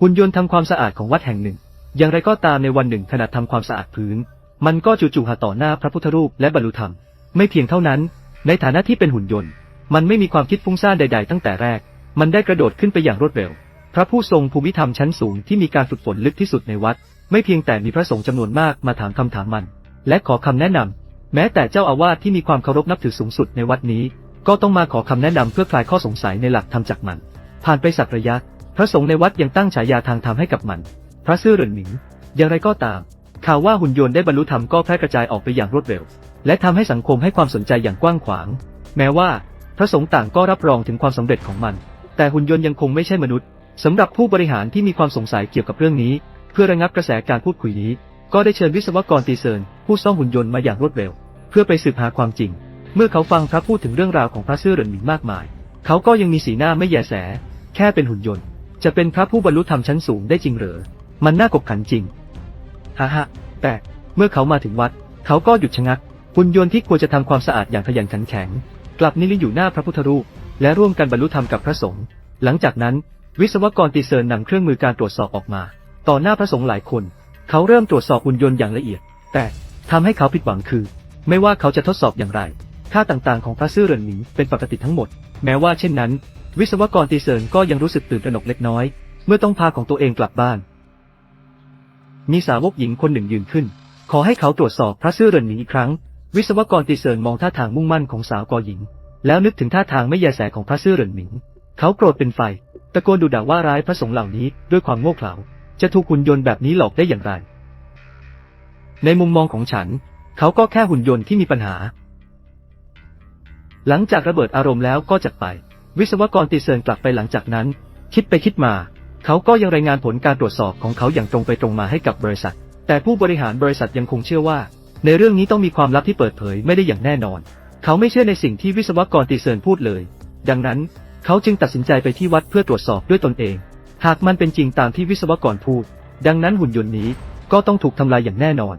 หุ่นยนต์ทำความสะอาดของวัดแห่งหนึ่ง อย่างไรก็ตามในวันหนึ่งขณะทำความสะอาดพื้น มันก็จู่ๆหาต่อหน้าพระพุทธรูปและบรรลุธรรม ไม่เพียงเท่านั้น ในฐานะที่เป็นหุ่นยนต์ มันไม่มีความคิดฟุ้งซ่านใด ๆ ตั้งแต่แรก มันได้กระโดดขึ้นไปอย่างรวดเร็ว พระผู้ทรงภูมิธรรมชั้นสูงที่มีการฝึกฝนลึกที่สุดในวัด ไม่เพียงแต่มีพระสงฆ์จำนวนมากมาถามคำถามมัน และขอคำแนะนำแม้แต่เจ้าอาวาสที่มีความเคารพนับถือสูงสุดในวัดนี้ ก็ต้องมาขอคำแนะนำเพื่อคลายข้อสงสัยในหลักธรรมจากมัน ผ่านไปสักระยะ พระสงฆ์ในวัดยังตั้งฉายาทางธรรมให้กับมัน พระซื่อเหรินหมิง อย่างไรก็ตาม ข่าวว่าหุ่นยนต์ได้บรรลุธรรมก็แพร่กระจายออกไปอย่างรวดเร็ว และทำให้สังคมให้ความสนใจอย่างกว้างขวาง แม้ว่า พระสงฆ์ต่างก็รับรองถึงความสำเร็จของมัน แต่หุ่นยนต์ยังคงไม่ใช่มนุษย์สำหรับผู้บริหารที่มีความสงสัยเกี่ยวกับเรื่องนี้ เพื่อระงับกระแสการพูดคุยนี้ ก็ได้เชิญวิศวกรตีเซินผู้ซ่อมหุ่นยนต์มาอย่างรวดเร็ว เพื่อไปสืบหาความจริง เมื่อเขาฟังพระพูดถึงเรื่องราวของพระซื่อเหรินหมิงมากมาย เขาก็ยังมีสีหน้าไม่แยแส แค่เป็นหุ่นยนต์ จะเป็นพระผู้บรรลุธรรมชั้นสูงได้จริงเหรอ มันน่ากบขันจริงฮ่าฮ่าแต่เมื่อเขามาถึงวัด เขาก็หยุดชะงักหุ่นยนต์ที่ควรจะทำความสะอาดอย่างขยันขันแข็ง กลับนิลิอยู่หน้าพระพุทธรูป และร่วมกันบรรลุธรรมกับพระสงฆ์หลังจากนั้น วิศวกรตีเซินนำเครื่องมือการตรวจสอบออกมา ต่อหน้าพระสงฆ์หลายคน เขาเริ่มตรวจสอบหุ่นยนต์อย่างละเอียด แต่ทำให้เขาผิดหวังคือ ไม่ว่าเขาจะทดสอบอย่างไร ค่าต่างๆของพระซื่อเหรินหมิงเป็นปกติทั้งหมด แม้ว่าเช่นนั้น วิศวกรตีเซินก็ยังรู้สึกตื่นตระหนกเล็กน้อย เมื่อต้องพาของตัวเองกลับบ้าน มีสาวกหญิงคนหนึ่งยืนขึ้น ขอให้เขาตรวจสอบพระซื่อเหรินหมิงอีกครั้ง วิศวกรตีเซินมองท่าทางมุ่งมั่นของสาวกอหญิง แล้วนึกถึงท่าทางไม่แยแสของพระซื่อเหรินหมิง เขาโกรธเป็นไฟ ตะโกนดุด่าว่าร้ายพระสงฆ์เหล่านี้ด้วยความโง่เขลา จะถูกหุ่นยนต์แบบนี้หลอกได้อย่างไร ในมุมมองของฉัน เขาก็แค่หุ่นยนต์ที่มีปัญหา หลังจากระเบิดอารมณ์แล้วก็จากไป วิศวกรตีเซินกลับไปหลังจากนั้น คิดไปคิดมา เขาก็ยังรายงานผลการตรวจสอบของเขาอย่างตรงไปตรงมาให้กับบริษัท แต่ผู้บริหารบริษัทยังคงเชื่อว่า ในเรื่องนี้ต้องมีความลับที่เปิดเผยไม่ได้อย่างแน่นอน เขาไม่เชื่อในสิ่งที่วิศวกรตีเซินพูดเลย ดังนั้น เขาจึงตัดสินใจไปที่วัดเพื่อตรวจสอบด้วยตนเอง หากมันเป็นจริงตามที่วิศวกรพูด ดังนั้นหุ่นยนต์นี้ก็ต้องถูกทำลายอย่างแน่นอน